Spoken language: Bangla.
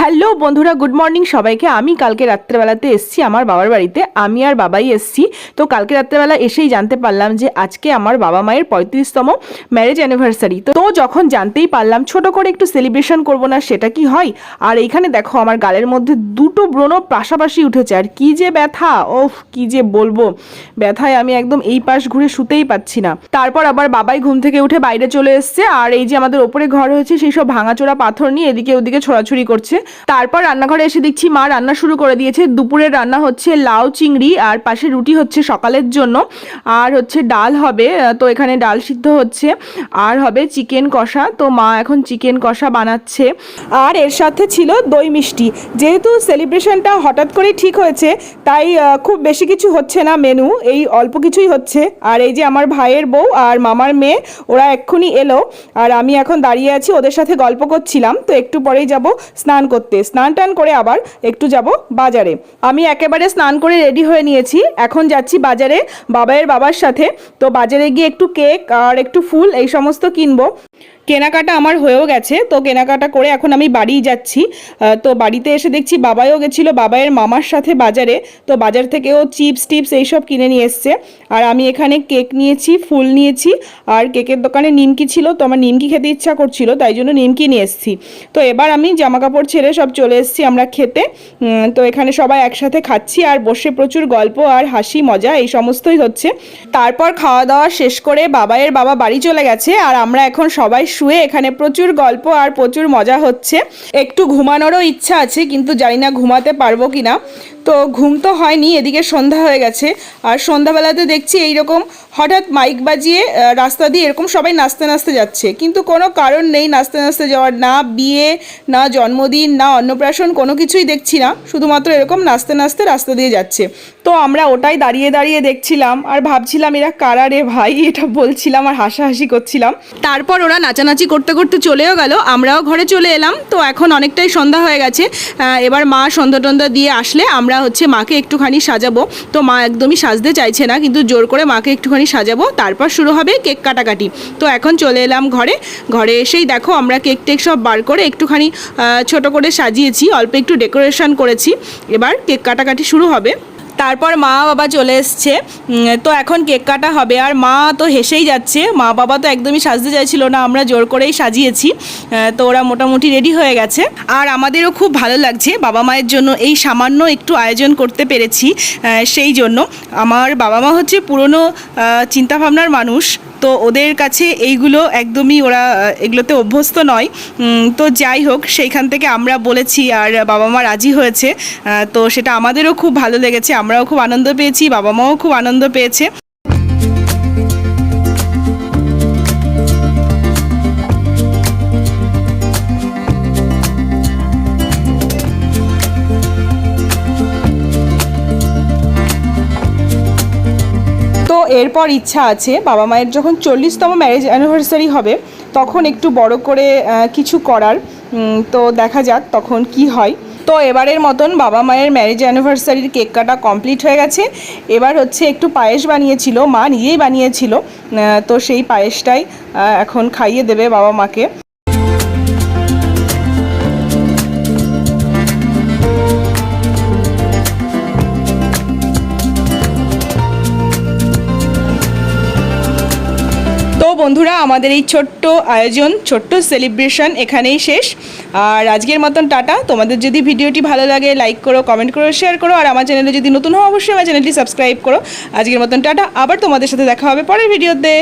হ্যালো বন্ধুরা, গুড মর্নিং সবাইকে। আমি কালকে রাত্রেবেলাতে এসছি আমার বাবার বাড়িতে। আমি আর বাবাই এসছি। তো কালকে রাত্রেবেলা এসেই জানতে পারলাম যে আজকে আমার বাবা মায়ের পঁয়ত্রিশতম ম্যারেজ অ্যানিভার্সারি তো যখন জানতেই পারলাম, ছোট করে একটু সেলিব্রেশন করব না, সেটা কি হয়? আর এইখানে দেখো, আমার গালের মধ্যে দুটো ব্রণ পাশাপাশি উঠেছে। আর কি যে ব্যথা? ওফ, কি যে বলব? ব্যথায় আমি একদম এই পাশ ঘুরে শুতেই পাচ্ছি না। তারপর আবার বাবাই ঘুম থেকে উঠে বাইরে চলে এসছে। আর এই যে আমাদের ওপরে ঘর হয়েছে, সেই সব ভাঙাচোরা পাথর নিয়ে এদিকে ওদিকে ছোড়াছুড়ি করছে। তারপর রান্নাঘরে এসে দেখছি মা রান্না শুরু করে দিয়েছে। দুপুরের রান্না হচ্ছে লাউ চিংড়ি আর পাশে রুটি হচ্ছে সকালের জন্য। আর হচ্ছে ডাল হবে, তো এখানে ডাল সিদ্ধ হচ্ছে। আর হবে চিকেন কষা, তো মা এখন চিকেন কষা বানাচ্ছে। আর এর সাথে ছিল দই মিষ্টি। যেহেতু সেলিব্রেশনটা হঠাৎ করেই ঠিক হয়েছে, তাই খুব বেশি কিছু হচ্ছে না মেনু, এই অল্প কিছুই হচ্ছে। আর এই যে আমার ভাইয়ের বউ আর মামার মেয়ে, ওরা এক্ষুনি এলো। আর আমি এখন দাঁড়িয়ে আছি ওদের সাথে গল্প করছিলাম, তো একটু পরেই যাব স্নান করতে। স্নান টান করে আবার একটু যাব বাজারে। আমি একেবারে স্নান করে রেডি হয়ে নিয়েছি। এখন যাচ্ছি বাজারে বাবাইয়ের বাবার সাথে। তো বাজারে গিয়ে একটু কেক আর একটু ফুল এই সমস্ত কিনবো। কেনাকাটা আমার হয়েও গেছে, তো কেনাকাটা করে এখন আমি বাড়ি যাচ্ছি। তো বাড়িতে এসে দেখছি বাবাইও গেছিল, বাবাইয়ের মামার সাথে বাজারে, তো বাজার থেকেও চিপস টিপস এইসব কিনে নিয়ে এসছে। আর আমি এখানে কেক নিয়েছি, ফুল নিয়েছি, আর কেকের দোকানে নিমকি ছিল, তো আমার নিমকি খেতে ইচ্ছা করছিল, তাই জন্য নিমকি নিয়ে এসেছি। তো এবার আমি জামা কাপড় ছেড়ে সব চলে এসেছি আমরা খেতে। তো এখানে সবাই একসাথে খাচ্ছি, আর বসে প্রচুর গল্প আর হাসি, মজা, এই সমস্তই হচ্ছে। তারপর খাওয়া দাওয়া শেষ করে বাবাইয়ের বাবা বাড়ি চলে গেছে, আর আমরা এখন সবাই শুয়ে এখানে প্রচুর গল্প আর প্রচুর মজা হচ্ছে। একটু ঘুমানোরও ইচ্ছা আছে, কিন্তু জানি না ঘুমাতে পারব কি না তো ঘুম তো হয়নি, এদিকে সন্ধ্যা হয়ে গেছে। আর সন্ধ্যাবেলাতে দেখছি এইরকম হঠাৎ মাইক বাজিয়ে রাস্তা দিয়ে এরকম সবাই নাচতে নাচতে যাচ্ছে। কিন্তু কোনো কারণ নেই নাচতে নাচতে যাওয়ার, না বিয়ে, না জন্মদিন, না অন্নপ্রাশন, কোনো কিছুই দেখছি না। শুধুমাত্র এরকম নাচতে নাচতে রাস্তা দিয়ে যাচ্ছে। তো আমরা ওটাই দাঁড়িয়ে দাঁড়িয়ে দেখছিলাম আর ভাবছিলাম এরা কারা রে ভাই? এটা বলছিলাম আর হাসাহাসি করছিলাম। তারপর ওরা নাচানাচি করতে করতে চলেও গেল, আমরাও ঘরে চলে এলাম। তো এখন অনেকটাই সন্ধ্যা হয়ে গেছে। এবার মা সন্ধ্যা টন্ধা দিয়ে আসলে আমরা হচ্ছে মাকে একটুখানি সাজাবো। তো মা একদমই সাজতে চাইছে না, কিন্তু জোর করে মাকে একটুখানি সাজাবো, তারপর শুরু হবে কেক কাটাকাটি। তো এখন চলে এলাম ঘরে। ঘরে এসেই দেখো আমরা কেক টেক সব বার করে একটুখানি ছোট করে সাজিয়েছি, অল্প একটু ডেকোরেশন করেছি। এবার কেক কাটাকাটি শুরু হবে। তারপর মা বাবা চলে এসছে। তো এখন কেক কাটা হবে আর মা তো হেসেই যাচ্ছে। মা বাবা তো একদমই সাজতে চাইছিল না, আমরা জোর করেই সাজিয়েছি। তো ওরা মোটামুটি রেডি হয়ে গেছে। আর আমাদেরও খুব ভালো লাগছে বাবা মায়ের জন্য এই সামান্য একটু আয়োজন করতে পেরেছি সেই জন্য। আমার বাবা মা হচ্ছে পুরনো চিন্তাভাবনার মানুষ। তো ওদের কাছে এইগুলো একদমই ওরা এগুলোতে অভ্যস্ত নয়। তো যাই হোক, সেইখান থেকে আমরা বলেছি আর বাবা মা রাজি হয়েছে। তো সেটা আমাদেরও খুব ভালো লেগেছে, আমরাও খুব আনন্দ পেয়েছি, বাবা মাও খুব আনন্দ পেয়েছে। এরপর ইচ্ছা আছে, বাবা মায়ের যখন চল্লিশতম ম্যারেজ অ্যানিভার্সারি হবে, তখন একটু বড় করে কিছু করার তো দেখা যাক তখন কি হয়। তো এবারের মতন বাবা মায়ের ম্যারেজ অ্যানিভার্সারির কেক কাটা কমপ্লিট হয়ে গেছে। এবার হচ্ছে একটু পায়েস বানিয়েছিল, মা নিজেই বানিয়েছিল তো সেই পায়েসটাই এখন খাইয়ে দেবে বাবা মাকে। বন্ধুরা, আমাদের এই ছোট্ট আয়োজন, ছোট্ট সেলিব্রেশন এখানেই শেষ। আর আজকের মতন টাটা। তোমাদের যদি ভিডিওটি ভালো লাগে লাইক করো কমেন্ট করো শেয়ার করো, আর আমার চ্যানেলে যদি নতুন হও, অবশ্যই আমার চ্যানেলটি সাবস্ক্রাইব করো। আজকের মতন টাটা। আবার তোমাদের সাথে দেখা হবে পরের ভিডিওতে।